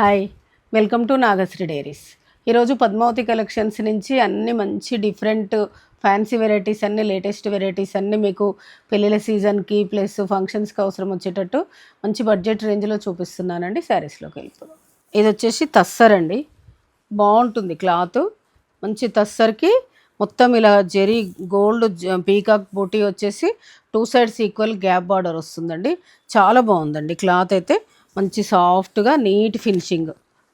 Hi welcome to Nagasri diaries. ఈరోజు Padmavathi collections నుంచి అన్ని మంచి డిఫరెంట్ ఫ్యాన్సీ వెరైటీస్ అన్ని లేటెస్ట్ వెరైటీస్ అన్నీ మీకు పెళ్ళిళ్ళ సీజన్కి ప్లస్ ఫంక్షన్స్కి అవసరం వచ్చేటట్టు మంచి బడ్జెట్ రేంజ్లో చూపిస్తున్నానండి శారీస్లోకి వెళ్ళిపోదాం. ఇది వచ్చేసి తస్సర్ అండి. బాగుంటుంది క్లాత్. మంచి తస్సర్కి మొత్తం ఇలా జెరీ గోల్డ్ జ- పీకాక్ బూటీ వచ్చేసి two sides equal gap border వస్తుందండి. చాలా బాగుందండి క్లాత్ అయితే. మంచి సాఫ్ట్గా నీట్ ఫినిషింగ్.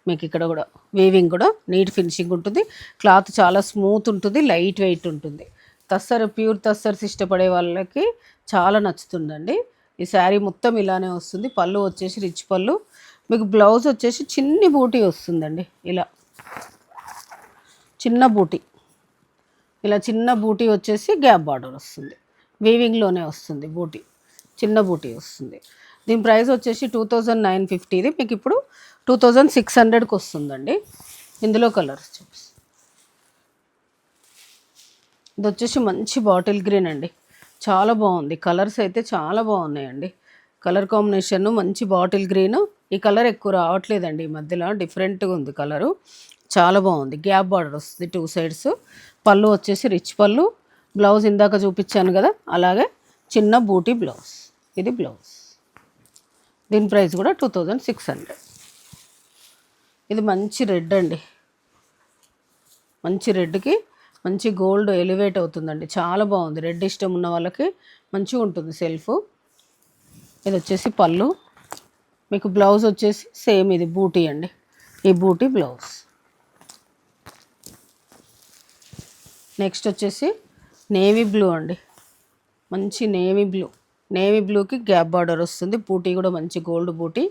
మీకు ఇక్కడ కూడా వీవింగ్ కూడా నీట్ ఫినిషింగ్ ఉంటుంది. క్లాత్ చాలా స్మూత్ ఉంటుంది లైట్ వెయిట్ ఉంటుంది. తస్సర్ ప్యూర్ తస్సర్స్ ఇష్టపడే వాళ్ళకి చాలా నచ్చుతుందండి. ఈ శారీ మొత్తం ఇలానే వస్తుంది. పళ్ళు వచ్చేసి రిచ్ పళ్ళు. మీకు బ్లౌజ్ వచ్చేసి చిన్ని బూటీ వస్తుందండి ఇలా. చిన్న బూటీ. ఇలా చిన్న బూటీ వచ్చేసి గ్యాప్ బార్డర్ వస్తుంది. వీవింగ్లోనే వస్తుంది బూటీ. చిన్న బూటీ వస్తుంది. దీని ప్రైస్ వచ్చేసి టూ థౌజండ్ నైన్ ఫిఫ్టీది. మీకు ఇప్పుడు టూ థౌజండ్ సిక్స్ హండ్రెడ్కి వస్తుందండి. ఇందులో కలర్స్ చూపిస్తాను ఇది వచ్చేసి మంచి బాటిల్ గ్రీన్ అండి. చాలా బాగుంది. కలర్స్ అయితే చాలా బాగున్నాయండి. కలర్ కాంబినేషన్ మంచి బాటిల్ గ్రీన్. ఈ కలర్ ఎక్కువ రావట్లేదండి ఈ మధ్యలో. డిఫరెంట్గా ఉంది కలరు. చాలా బాగుంది. గ్యాప్ బార్డర్ వస్తుంది టూ సైడ్స్. పళ్ళు వచ్చేసి రిచ్ పళ్ళు. బ్లౌజ్ ఇందాక చూపించాను కదా. అలాగే చిన్న బూటీ బ్లౌజ్. ఇది బ్లౌజ్. దీని ప్రైస్ కూడా టూ థౌజండ్ సిక్స్ హండ్రెడ్. ఇది మంచి రెడ్ అండి. మంచి రెడ్కి మంచి గోల్డ్ ఎలివేట్ అవుతుందండి. చాలా బాగుంది. రెడ్ ఇష్టం ఉన్న వాళ్ళకి మంచిగా ఉంటుంది సెల్ఫ్. ఇది వచ్చేసి పళ్ళు. మీకు బ్లౌజ్ వచ్చేసి సేమ్ ఇది బూటీ అండి. ఈ బూటీ బ్లౌజ్. నెక్స్ట్ వచ్చేసి నేవీ బ్లూ అండి. మంచి నేవీ బ్లూ. నేవీ బ్లూకి గ్యాప్ బార్డర్ వస్తుంది. బూటీ కూడా మంచి గోల్డ్ బూటీ.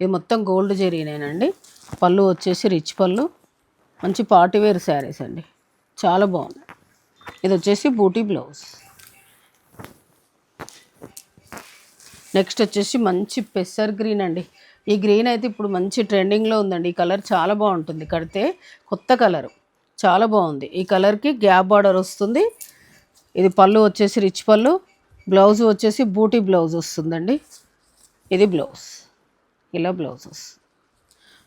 ఇది మొత్తం గోల్డ్ జరీనేనండి. పళ్ళు వచ్చేసి రిచ్ పళ్ళు. మంచి పార్టీవేర్ శారీస్ అండి. చాలా బాగుంది. ఇది వచ్చేసి బూటీ బ్లౌజ్. నెక్స్ట్ వచ్చేసి మంచి పెసర్ గ్రీన్ అండి. ఈ గ్రీన్ అయితే ఇప్పుడు మంచి ట్రెండింగ్లో ఉందండి. ఈ కలర్ చాలా బాగుంటుంది. కడితే కొత్త కలర్. చాలా బాగుంది. ఈ కలర్కి గ్యాప్ బార్డర్ వస్తుంది. ఇది పళ్ళు వచ్చేసి రిచ్ పళ్ళు. బ్లౌజ్ వచ్చేసి బూటీ బ్లౌజ్ వస్తుందండి. ఇది బ్లౌజ్. ఇలా బ్లౌజెస్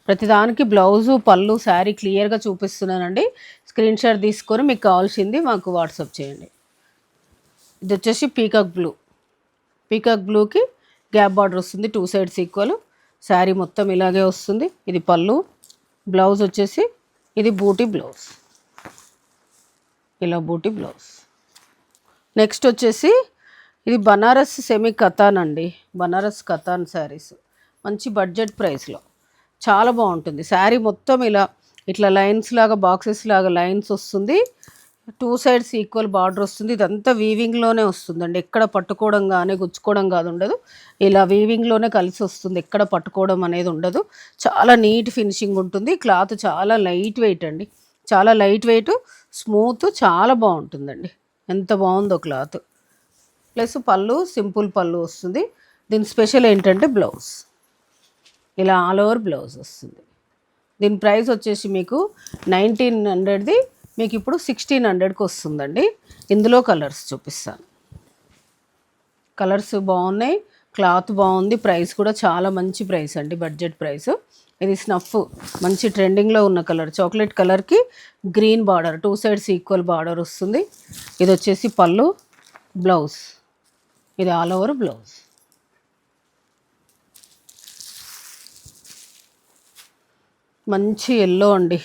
ప్రతిదానికి బ్లౌజు పళ్ళు శారీ క్లియర్గా చూపిస్తున్నానండి. స్క్రీన్ షాట్ తీసుకొని మీకు కావాల్సింది మాకు వాట్సాప్ చేయండి. ఇది వచ్చేసి పీకాక్ బ్లూ. పీకాక్ బ్లూకి గ్యాప్ బార్డర్ వస్తుంది టూ సైడ్స్ ఈక్వల్. శారీ మొత్తం ఇలాగే వస్తుంది. ఇది పళ్ళు. బ్లౌజ్ వచ్చేసి ఇది బూటీ బ్లౌజ్. ఇలా బూటీ బ్లౌజ్. నెక్స్ట్ వచ్చేసి ఇది బనారస్ సెమీ కథాన్ అండి బనారస్ కథాన్ శారీస్. మంచి బడ్జెట్ ప్రైస్లో. చాలా బాగుంటుంది. శారీ మొత్తం ఇలా ఇట్లా లైన్స్ లాగా బాక్సెస్ లాగా లైన్స్ వస్తుంది. టూ సైడ్స్ ఈక్వల్ బార్డర్ వస్తుంది. ఇదంతా వీవింగ్లోనే వస్తుందండి. ఎక్కడ పట్టుకోవడం కానీ గుచ్చుకోవడం కాదు ఉండదు. ఇలా వీవింగ్లోనే కలిసి వస్తుంది. ఎక్కడ పట్టుకోవడం అనేది ఉండదు. చాలా నీట్ ఫినిషింగ్ ఉంటుంది. క్లాత్ చాలా లైట్ వెయిట్ అండి. చాలా లైట్ వెయిట్ స్మూత్ చాలా బాగుంటుందండి. ఎంత బాగుందో క్లాత్. ప్లస్ పళ్ళు సింపుల్ పళ్ళు వస్తుంది. దీని స్పెషల్ ఏంటంటే బ్లౌజ్. ఇలా ఆల్ ఓవర్ బ్లౌజ్ వస్తుంది. దీని ప్రైస్ వచ్చేసి మీకు నైన్టీన్ హండ్రెడ్ది మీకు ఇప్పుడు సిక్స్టీన్ హండ్రెడ్కి వస్తుందండి. ఇందులో కలర్స్ చూపిస్తాను. కలర్స్ బాగున్నాయి క్లాత్ బాగుంది ప్రైస్ కూడా చాలా మంచి ప్రైస్ అండి బడ్జెట్ ప్రైస్. ఇది స్నఫ్ మంచి ట్రెండింగ్లో ఉన్న కలర్ చాక్లెట్ కలర్కి green border two sides equal border వస్తుంది. ఇది వచ్చేసి పళ్ళు బ్లౌజ్. ఇది ఆల్ ఓవర్ బ్లౌజ్. మంచి ఎల్లో అండి.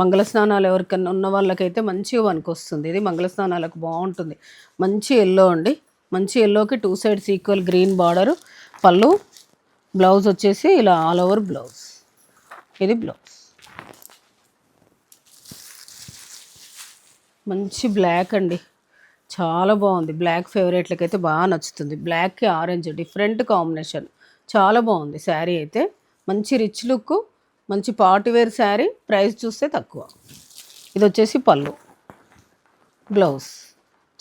మంగళ స్నానాలు ఎవరికన్నా ఉన్న వాళ్ళకైతే మంచిగా వస్తుంది ఇది మంగళ స్నానాలకు బాగుంటుంది. మంచి ఎల్లో అండి. మంచి ఎల్లోకి two sides equal green border పళ్ళు బ్లౌజ్ వచ్చేసి ఇలా ఆల్ ఓవర్ బ్లౌజ్. ఇది బ్లౌజ్. మంచి బ్లాక్ అండి. చాలా బాగుంది. బ్లాక్ ఫేవరెట్లకి అయితే బాగా నచ్చుతుంది. బ్లాక్కి ఆరెంజ్ డిఫరెంట్ కాంబినేషన్. చాలా బాగుంది శారీ అయితే. మంచి రిచ్ లుక్ మంచి పార్టీవేర్ శారీ ప్రైస్ చూస్తే తక్కువ. ఇది వచ్చేసి పళ్ళు. బ్లౌజ్.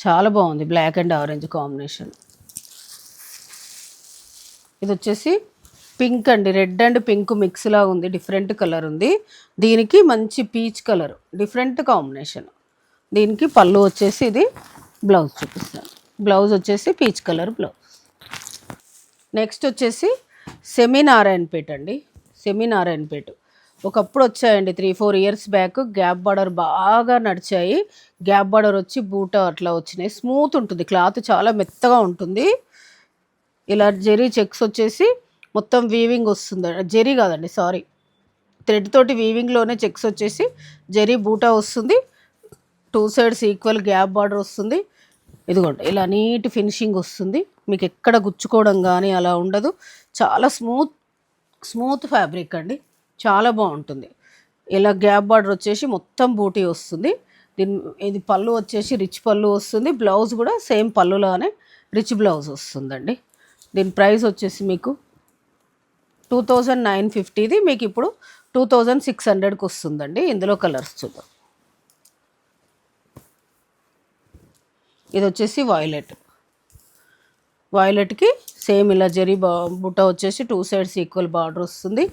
చాలా బాగుంది బ్లాక్ అండ్ ఆరెంజ్ కాంబినేషన్. ఇది వచ్చేసి పింక్ అండి. రెడ్ అండ్ పింక్ మిక్స్ లాగా ఉంది. డిఫరెంట్ కలర్ ఉంది. దీనికి మంచి పీచ్ కలర్. Different combination. దీనికి పళ్ళు వచ్చేసి ఇది. బ్లౌజ్ చూపిస్తాను. బ్లౌజ్ వచ్చేసి పీచ్ కలర్ బ్లౌజ్. నెక్స్ట్ వచ్చేసి సెమీనారాయణపేట అండి. సెమీనారాయణపేట ఒకప్పుడు వచ్చాయండి three four years back gap border బాగా నడిచాయి. గ్యాప్ బార్డర్ వచ్చి బూట అట్లా వచ్చినాయి. స్మూత్ ఉంటుంది. క్లాత్ చాలా మెత్తగా ఉంటుంది. ఇలా జెరీ చెక్స్ వచ్చేసి మొత్తం వీవింగ్ వస్తుంది. జెరీ కాదండి సారీ థ్రెడ్ తోటి వీవింగ్లోనే చెక్స్ వచ్చేసి జెరీ బూటా వస్తుంది. Two sides equal gap border వస్తుంది. ఇదిగోండి ఇలా నీట్ ఫినిషింగ్ వస్తుంది. మీకు ఎక్కడ గుచ్చుకోవడం కానీ అలా ఉండదు. చాలా స్మూత్ స్మూత్ ఫ్యాబ్రిక్ అండి. చాలా బాగుంటుంది. ఇలా గ్యాప్ బార్డర్ వచ్చేసి మొత్తం బూటీ వస్తుంది. దీని ఇది పళ్ళు వచ్చేసి రిచ్ పళ్ళు వస్తుంది. బ్లౌజ్ కూడా సేమ్ పళ్ళులానే రిచ్ బ్లౌజ్ వస్తుందండి. దీని ప్రైస్ వచ్చేసి మీకు టూ థౌజండ్ నైన్ ఫిఫ్టీది. మీకు ఇప్పుడు టూ థౌజండ్ సిక్స్ హండ్రెడ్కి వస్తుందండి. ఇందులో కలర్స్ చూద్దాం. ఇది వచ్చేసి వాయిలెట్ వాయిలెట్కి సేమ్ ఇలా జరీ బా బుట్ట వచ్చేసి టూ సైడ్స్ ఈక్వల్ బార్డర్ వస్తుంది.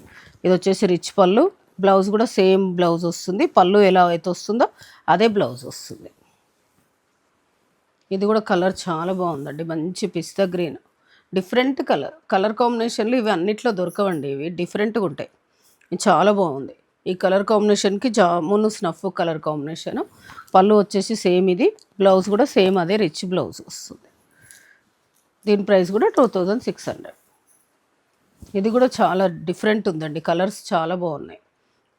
ఇది వచ్చేసి రిచ్ పళ్ళు. బ్లౌజ్ కూడా సేమ్ బ్లౌజ్ వస్తుంది. పళ్ళు ఎలా అయితే వస్తుందో అదే బ్లౌజ్ వస్తుంది. ఇది కూడా కలర్ చాలా బాగుందండి. మంచి pista green different colour colour కాంబినేషన్లు ఇవి అన్నిట్లో దొరకవండి. ఇవి డిఫరెంట్గా ఉంటాయి. చాలా బాగుంది. ఈ కలర్ కాంబినేషన్కి జామున్ స్నఫ్ కలర్ కాంబినేషన్ పళ్ళు వచ్చేసి సేమ్ ఇది. బ్లౌజ్ కూడా సేమ్ అదే రిచ్ బ్లౌజ్ వస్తుంది. దీని ప్రైస్ కూడా టూ థౌజండ్ సిక్స్ హండ్రెడ్ ఇది కూడా చాలా డిఫరెంట్ ఉందండి. కలర్స్ చాలా బాగున్నాయి.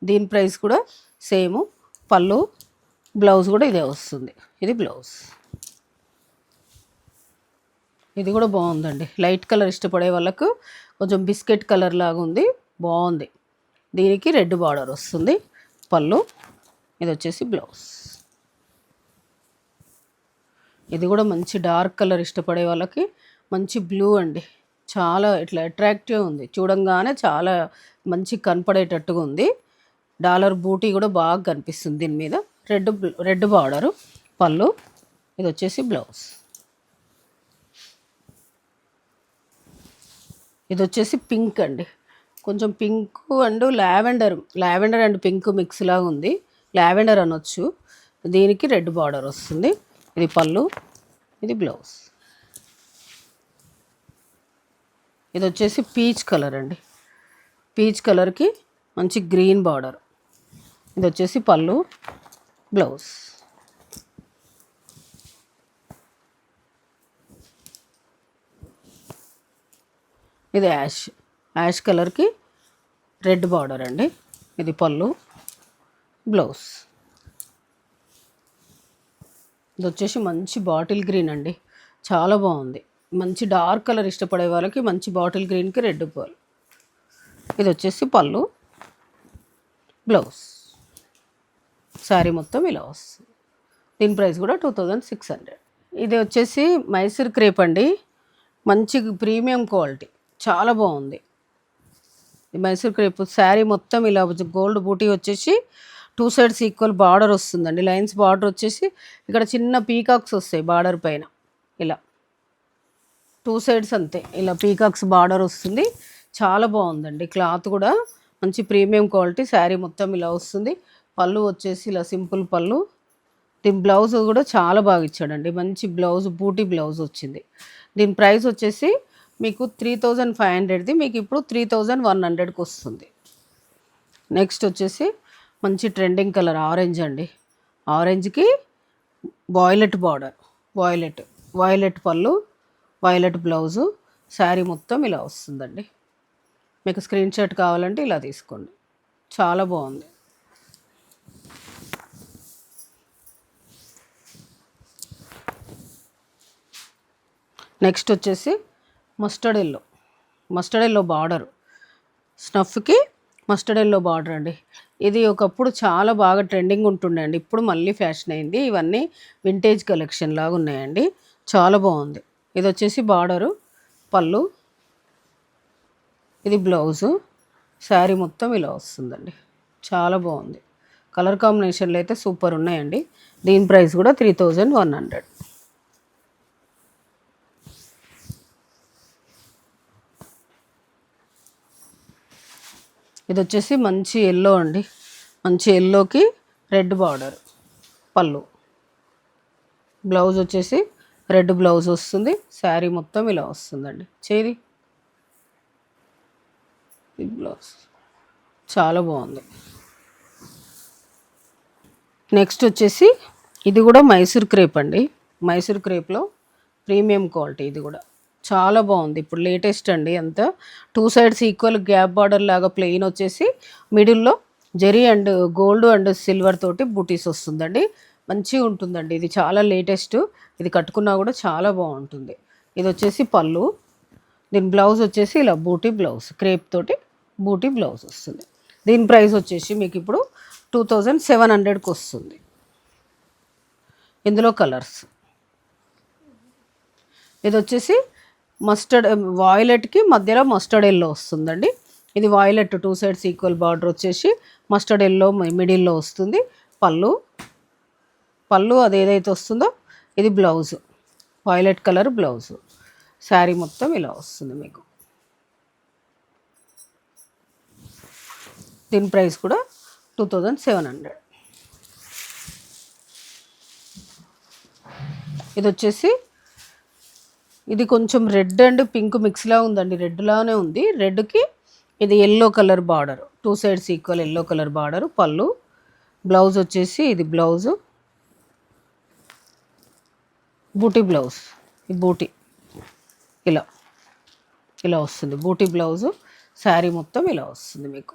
దీని ప్రైస్ కూడా సేమ్. పళ్ళు బ్లౌజ్ కూడా ఇదే వస్తుంది. ఇది బ్లౌజ్ ఇది కూడా బాగుందండి. లైట్ కలర్ ఇష్టపడే వాళ్ళకు కొంచెం బిస్కెట్ కలర్ లాగా ఉంది బాగుంది. దీనికి రెడ్ బార్డర్ వస్తుంది. పళ్ళు. ఇది వచ్చేసి బ్లౌజ్. ఇది కూడా మంచి డార్క్ కలర్ ఇష్టపడే వాళ్ళకి మంచి బ్లూ అండి. చాలా ఇట్లా అట్రాక్టివ్ ఉంది. చూడంగానే చాలా మంచి కనపడేటట్టుగా ఉంది. డాలర్ బూటీ కూడా బాగా కనిపిస్తుంది దీని మీద. రెడ్ రెడ్ బార్డరు పళ్ళు. ఇది వచ్చేసి బ్లౌజ్. ఇది వచ్చేసి పింక్ అండి. కొంచెం pink and lavender lavender and pink mix లాగా ఉంది. లావెండర్ అనొచ్చు. దీనికి రెడ్ బార్డర్ వస్తుంది. ఇది పళ్ళు ఇది బ్లౌజ్. ఇది వచ్చేసి పీచ్ కలర్ అండి. పీచ్ కలర్కి మంచి గ్రీన్ బార్డర్. ఇది వచ్చేసి పళ్ళు బ్లౌజ్. ఇది యాష్. యాష్ కలర్కి రెడ్ బార్డర్ అండి. ఇది పళ్ళు బ్లౌజ్. ఇది వచ్చేసి మంచి బాటిల్ గ్రీన్ అండి. చాలా బాగుంది. మంచి డార్క్ కలర్ ఇష్టపడే వాళ్ళకి మంచి బాటిల్ గ్రీన్కి రెడ్ పళ్ళు. ఇది వచ్చేసి పళ్ళు బ్లౌజ్. శారీ మొత్తం ఇలా వస్తుంది. దీని ప్రైస్ కూడా టూ థౌజండ్ సిక్స్ హండ్రెడ్. ఇది వచ్చేసి మైసూర్ క్రేప్ అండి. మంచి ప్రీమియం క్వాలిటీ. చాలా బాగుంది. మైసూర్ క్రేప్ శారీ మొత్తం ఇలా గోల్డ్ బూటీ వచ్చేసి టూ సైడ్స్ ఈక్వల్ బార్డర్ వస్తుందండి. లైన్స్ బార్డర్ వచ్చేసి ఇక్కడ చిన్న పీకాక్స్ వస్తాయి బార్డర్ పైన. ఇలా టూ సైడ్స్ అంతే. ఇలా పీకాక్స్ బార్డర్ వస్తుంది. చాలా బాగుందండి. క్లాత్ కూడా మంచి ప్రీమియం క్వాలిటీ శారీ మొత్తం ఇలా వస్తుంది. పళ్ళు వచ్చేసి ఇలా సింపుల్ పళ్ళు. దీని బ్లౌజ్ కూడా చాలా బాగా ఇచ్చాడండి. మంచి బ్లౌజ్ బూటీ బ్లౌజ్ వచ్చింది. దీని ప్రైస్ వచ్చేసి మీకు త్రీ థౌజండ్ ఫైవ్ హండ్రెడ్ది మీకు ఇప్పుడు త్రీ థౌజండ్ వన్ హండ్రెడ్కి వస్తుంది. నెక్స్ట్ వచ్చేసి మంచి ట్రెండింగ్ కలర్ ఆరెంజ్ అండి. ఆరెంజ్కి వాయిలెట్ బార్డర్ వాయిలెట్ వాయిలెట్ పళ్ళు వాయిలెట్ బ్లౌజు శారీ మొత్తం ఇలా వస్తుందండి. మీకు స్క్రీన్ షాట్ కావాలంటే ఇలా తీసుకోండి. చాలా బాగుంది. నెక్స్ట్ వచ్చేసి mustard yellow mustard yellow border. స్నఫ్కి mustard yellow border అండి. ఇది ఒకప్పుడు చాలా బాగా ట్రెండింగ్ ఉంటుండే అండి. ఇప్పుడు మళ్ళీ ఫ్యాషన్ అయింది. ఇవన్నీ వింటేజ్ కలెక్షన్ లాగా ఉన్నాయండి. చాలా బాగుంది. ఇది వచ్చేసి బార్డరు. పళ్ళు. ఇది బ్లౌజు. శారీ మొత్తం ఇలా వస్తుందండి. చాలా బాగుంది. కలర్ కాంబినేషన్లు అయితే సూపర్ ఉన్నాయండి. దీని ప్రైస్ కూడా త్రీ థౌజండ్ వన్ హండ్రెడ్. ఇది వచ్చేసి మంచి ఎల్లో అండి. మంచి ఎల్లోకి రెడ్ బార్డర్ పళ్ళు. బ్లౌజ్ వచ్చేసి రెడ్ బ్లౌజ్ వస్తుంది. శారీ మొత్తం ఇలా వస్తుందండి. చేది? ఈ బ్లౌజ్ చాలా బాగుంది. నెక్స్ట్ వచ్చేసి ఇది కూడా మైసూర్ క్రేప్ అండి. మైసూర్ క్రేప్లో ప్రీమియం క్వాలిటీ ఇది కూడా. చాలా బాగుంది. ఇప్పుడు లేటెస్ట్ అండి అంతా. Two sides equal gap border లాగా ప్లెయిన్ వచ్చేసి మిడిల్లో zari and gold and silver తోటి బూటీస్ వస్తుందండి. మంచిగా ఉంటుందండి. ఇది చాలా లేటెస్ట్ ఇది కట్టుకున్నా కూడా చాలా బాగుంటుంది. ఇది వచ్చేసి పళ్ళు. దీని బ్లౌజ్ వచ్చేసి ఇలా బూటీ బ్లౌజ్ క్రేప్ తోటి బూటీ బ్లౌజ్ వస్తుంది. దీని ప్రైస్ వచ్చేసి మీకు ఇప్పుడు టూ థౌజండ్ సెవెన్ హండ్రెడ్కి వస్తుంది. ఇందులో కలర్స్ ఇది వచ్చేసి మస్టర్డ్ వాయిలెట్కి మధ్యలో మస్టర్డ్ ఎల్లో వస్తుందండి. ఇది violet two sides equal border వచ్చేసి మస్టర్డ్ ఎల్లో మిడిల్లో వస్తుంది. పళ్ళు పళ్ళు అది ఏదైతే వస్తుందో ఇది blouse. Violet colour blouse. Sari మొత్తం ఇలా వస్తుంది మీకు. దీని ప్రైస్ కూడా టూ థౌజండ్ సెవెన్ హండ్రెడ్. ఇది వచ్చేసి ఇది కొంచెం రెడ్ అండ్ పింక్ మిక్స్లా ఉందండి. రెడ్లానే ఉంది. రెడ్కి ఇది yellow colour border two sides equal yellow colour border పళ్ళు. బ్లౌజ్ వచ్చేసి ఇది బ్లౌజు బూటీ బ్లౌజ్ ఈ బూటీ ఇలా. ఇలా వస్తుంది. బూటీ బ్లౌజు శారీ మొత్తం ఇలా వస్తుంది మీకు.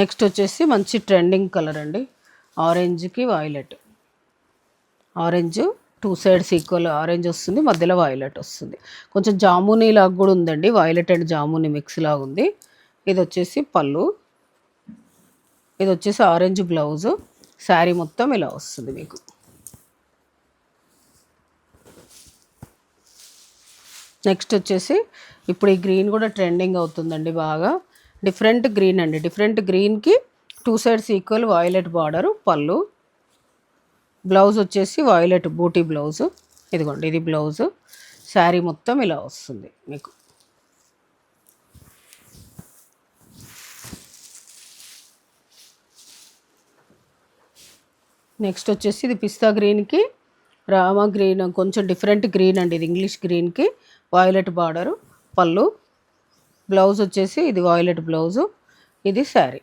నెక్స్ట్ వచ్చేసి మంచి ట్రెండింగ్ కలర్ అండి. ఆరెంజ్కి violet. Orange two sides equal orange వస్తుంది మధ్యలో వైలెట్ వస్తుంది. కొంచెం జామునీ లాగా కూడా ఉందండి వైలెట్ అండ్ జామునీ మిక్స్ లాగా ఉంది. ఇది వచ్చేసి పళ్ళు. ఇది వచ్చేసి ఆరెంజ్ బ్లౌజ్. శారీ మొత్తం ఇలా వస్తుంది మీకు. నెక్స్ట్ వచ్చేసి ఇప్పుడు ఈ గ్రీన్ కూడా ట్రెండింగ్ అవుతుందండి బాగా. డిఫరెంట్ గ్రీన్ అండి డిఫరెంట్ గ్రీన్కి two sides equal violet border పళ్ళు. బ్లౌజ్ వచ్చేసి వాయిలెట్ బూటీ బ్లౌజు. ఇదిగోండి ఇది బ్లౌజు. శారీ మొత్తం ఇలా వస్తుంది మీకు. నెక్స్ట్ వచ్చేసి ఇది పిస్తా గ్రీన్కి రామా గ్రీన్ కొంచెం డిఫరెంట్ గ్రీన్ అండి ఇది ఇంగ్లీష్ గ్రీన్కి. వాయిలెట్ బార్డరు పళ్ళు. బ్లౌజ్ వచ్చేసి ఇది వాయిలెట్ బ్లౌజు. ఇది శారీ.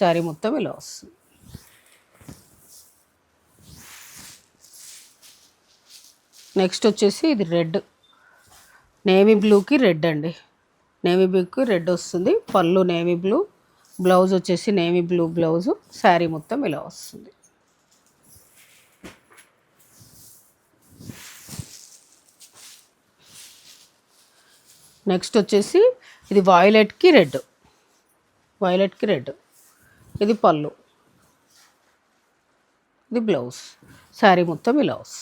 శారీ మొత్తం ఇలా వస్తుంది. నెక్స్ట్ వచ్చేసి ఇది రెడ్. నేవీ బ్లూకి రెడ్ అండి. నేవీ బ్లూకి రెడ్ వస్తుంది. పళ్ళు నేవీ బ్లూ. బ్లౌజ్ వచ్చేసి నేవీ బ్లూ బ్లౌజు. శారీ మొత్తం ఇలా వస్తుంది. నెక్స్ట్ వచ్చేసి ఇది వాయిలెట్కి రెడ్. వైలెట్కి రెడ్. ఇది పళ్ళు. ఇది బ్లౌజ్. శారీ మొత్తం బ్లౌజ్.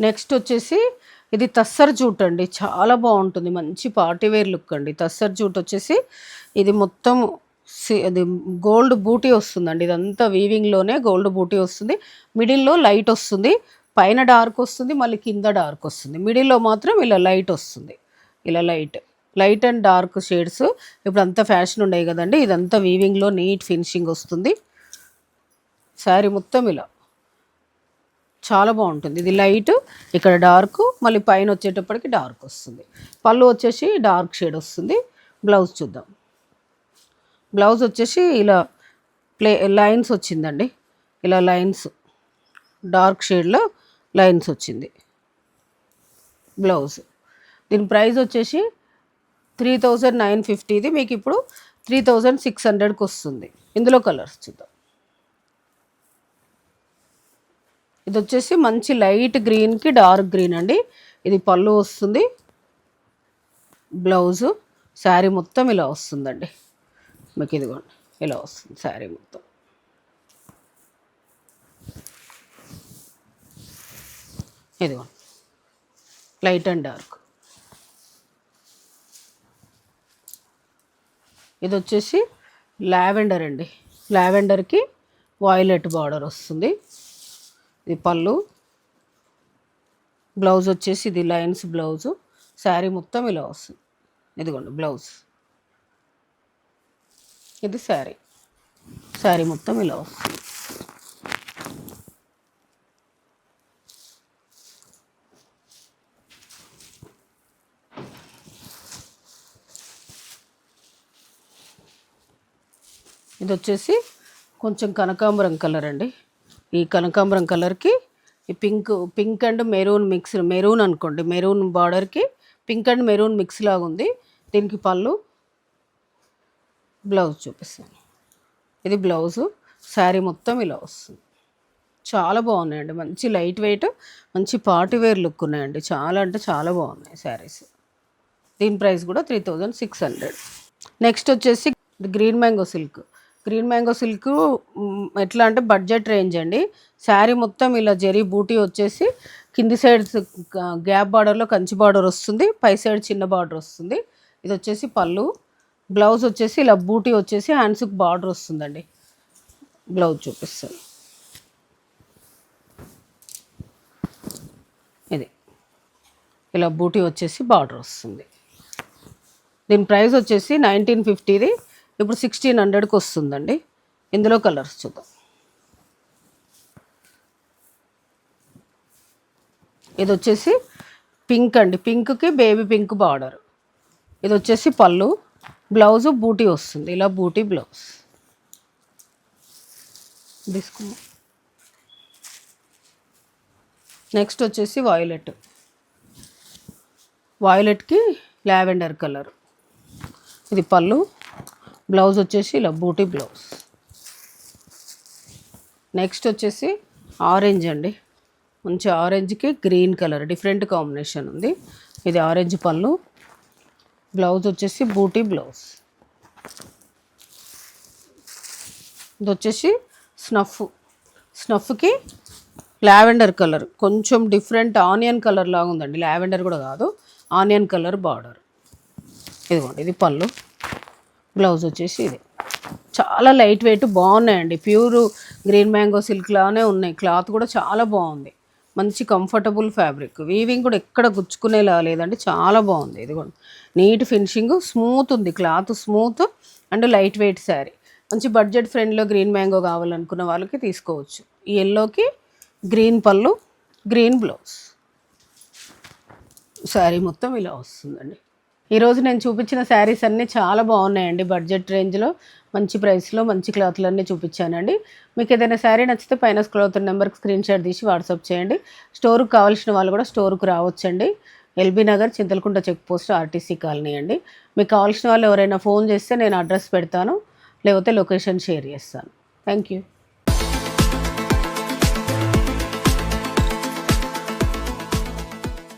నెక్స్ట్ వచ్చేసి ఇది తస్సర్ జూట్ అండి. చాలా బాగుంటుంది. మంచి పార్టీవేర్ లుక్ అండి. తస్సర్ జూట్ వచ్చేసి ఇది మొత్తం అది గోల్డ్ బూటీ వస్తుందండి. ఇదంతా వీవింగ్లోనే గోల్డ్ బూటీ వస్తుంది. మిడిల్లో లైట్ వస్తుంది. పైన డార్క్ వస్తుంది. మళ్ళీ కింద డార్క్ వస్తుంది. మిడిల్లో మాత్రం ఇలా లైట్ వస్తుంది. ఇలా light. Light and dark shades. ఇప్పుడు అంతా ఫ్యాషన్ ఉన్నాయి కదండి. ఇదంతా వీవింగ్లో నీట్ ఫినిషింగ్ వస్తుంది. శారీ మొత్తం ఇలా. చాలా బాగుంటుంది. ఇది లైట్ ఇక్కడ డార్క్ మళ్ళీ పైన వచ్చేటప్పటికి డార్క్ వస్తుంది. పళ్ళు వచ్చేసి డార్క్ షేడ్ వస్తుంది. బ్లౌజ్ చూద్దాం. బ్లౌజ్ వచ్చేసి ఇలా ప్లే లైన్స్ వచ్చిందండి. ఇలా లైన్స్ డార్క్ షేడ్లో లైన్స్ వచ్చింది. బ్లౌజ్. దీని ప్రైస్ వచ్చేసి త్రీ థౌజండ్ నైన్ ఫిఫ్టీది మీకు ఇప్పుడు త్రీ థౌజండ్ సిక్స్ హండ్రెడ్కి వస్తుంది ఇందులో కలర్స్ చూద్దాం. ఇది వచ్చేసి మంచి లైట్ గ్రీన్కి డార్క్ గ్రీన్ అండి. ఇది పళ్ళు వస్తుంది. బ్లౌజు శారీ మొత్తం ఇలా వస్తుందండి. మీకు ఇదిగోండి ఇలా వస్తుంది శారీ మొత్తం. ఇదిగోండి లైట్ అండ్ డార్క్. ఇది వచ్చేసి లావెండర్ అండి. లావెండర్కి వాయిలెట్ బార్డర్ వస్తుంది. ఇది పళ్ళు. బ్లౌజ్ వచ్చేసి ఇది లైన్స్ బ్లౌజు. శారీ మొత్తం ఇలా వస్తుంది. ఇదిగోండి బ్లౌజ్. ఇది శారీ. శారీ మొత్తం ఇలా వస్తుంది. ఇది వచ్చేసి కొంచెం కనకాంబరం కలర్ అండి. ఈ కనకాంబరం కలర్కి ఈ pink pink and maroon mix maroon అనుకోండి. మెరూన్ బార్డర్కి పింక్ అండ్ మెరూన్ మిక్స్ లాగా ఉంది దీనికి పళ్ళు బ్లౌజ్ చూపిస్తాను. ఇది బ్లౌజు శారీ మొత్తం ఇలా వస్తుంది. చాలా బాగున్నాయండి. మంచి లైట్ వెయిట్ మంచి పార్టీ వేర్ లుక్ ఉన్నాయండి. చాలా అంటే చాలా బాగున్నాయి శారీస్. దీని ప్రైస్ కూడా three thousand six hundred. Next వచ్చేసి green mango silk. Green mango silk ఎట్లా అంటే బడ్జెట్ రేంజ్ అండి. శారీ మొత్తం ఇలా జరీ బూటీ వచ్చేసి కింది సైడ్ గ్యాప్ బార్డర్లో కంచి బార్డర్ వస్తుంది పై సైడ్ చిన్న బార్డర్ వస్తుంది. ఇది వచ్చేసి పళ్ళు. బ్లౌజ్ వచ్చేసి ఇలా బూటీ వచ్చేసి హ్యాండ్స్కి బార్డర్ వస్తుందండి. బ్లౌజ్ చూపిస్తాను. ఇది. ఇలా బూటీ వచ్చేసి బార్డర్ వస్తుంది. దీని ప్రైస్ వచ్చేసి నైన్టీన్ ఫిఫ్టీది. ఇప్పుడు సిక్స్టీన్ హండ్రెడ్కి వస్తుందండి. ఇందులో కలర్స్ చూద్దాం. ఇది వచ్చేసి పింక్ అండి. పింక్కి బేబీ పింక్ బార్డర్ ఇది వచ్చేసి పళ్ళు. బ్లౌజ్ బూటీ వస్తుంది. ఇలా బూటీ బ్లౌజ్ నెక్స్ట్ వచ్చేసి వాయిలెట్ వాయిలెట్కి లావెండర్ కలర్ ఇది పళ్ళు. బ్లౌజ్ వచ్చేసి ఇలా బూటీ బ్లౌజ్. నెక్స్ట్ వచ్చేసి ఆరెంజ్ అండి. మంచి ఆరెంజ్కి గ్రీన్ కలర్ డిఫరెంట్ కాంబినేషన్ ఉంది. ఇది ఆరెంజ్ పళ్ళు. బ్లౌజ్ వచ్చేసి బూటీ బ్లౌజ్. ఇది వచ్చేసి స్నఫ్. స్నఫ్కి లావెండర్ కలర్. కొంచెం డిఫరెంట్ ఆనియన్ కలర్ లాగా ఉందండి. లావెండర్ కూడా కాదు. Onion colour border. ఇదిగోండి ఇది పళ్ళు. బ్లౌజ్ వచ్చేసి ఇది. చాలా లైట్ వెయిట్ బాగున్నాయండి. ప్యూర్ గ్రీన్ మ్యాంగో సిల్క్లానే ఉన్నాయి. క్లాత్ కూడా చాలా బాగుంది. మంచి కంఫర్టబుల్ ఫ్యాబ్రిక్. వీవింగ్ కూడా ఎక్కడ గుచ్చుకునేలా లేదండి. చాలా బాగుంది. ఇది కూడా నీట్ ఫినిషింగ్ స్మూత్ ఉంది. Cloth smooth and light weight sari. మంచి బడ్జెట్ ఫ్రెండ్లో గ్రీన్ మ్యాంగో కావాలనుకున్న వాళ్ళకి తీసుకోవచ్చు. ఈ ఎల్లోకి గ్రీన్ పళ్ళు గ్రీన్ బ్లౌజ్. శారీ మొత్తం ఇలా వస్తుందండి. ఈరోజు నేను చూపించిన శారీస్ అన్నీ చాలా బాగున్నాయండి బడ్జెట్ రేంజ్లో మంచి ప్రైస్లో మంచి క్లాత్లు అన్నీ చూపించానండి. మీకు ఏదైనా శారీ నచ్చితే పైన క్లాత్ నెంబర్కి స్క్రీన్ షాట్ తీసి వాట్సాప్ చేయండి. స్టోర్కి కావాల్సిన వాళ్ళు కూడా స్టోర్కి రావచ్చండి. LB Nagar Chintalakunta check post RTC colony అండి. మీకు కావాల్సిన వాళ్ళు ఎవరైనా ఫోన్ చేస్తే నేను అడ్రస్ పెడతాను లేకపోతే లొకేషన్ షేర్ చేస్తాను. Thank you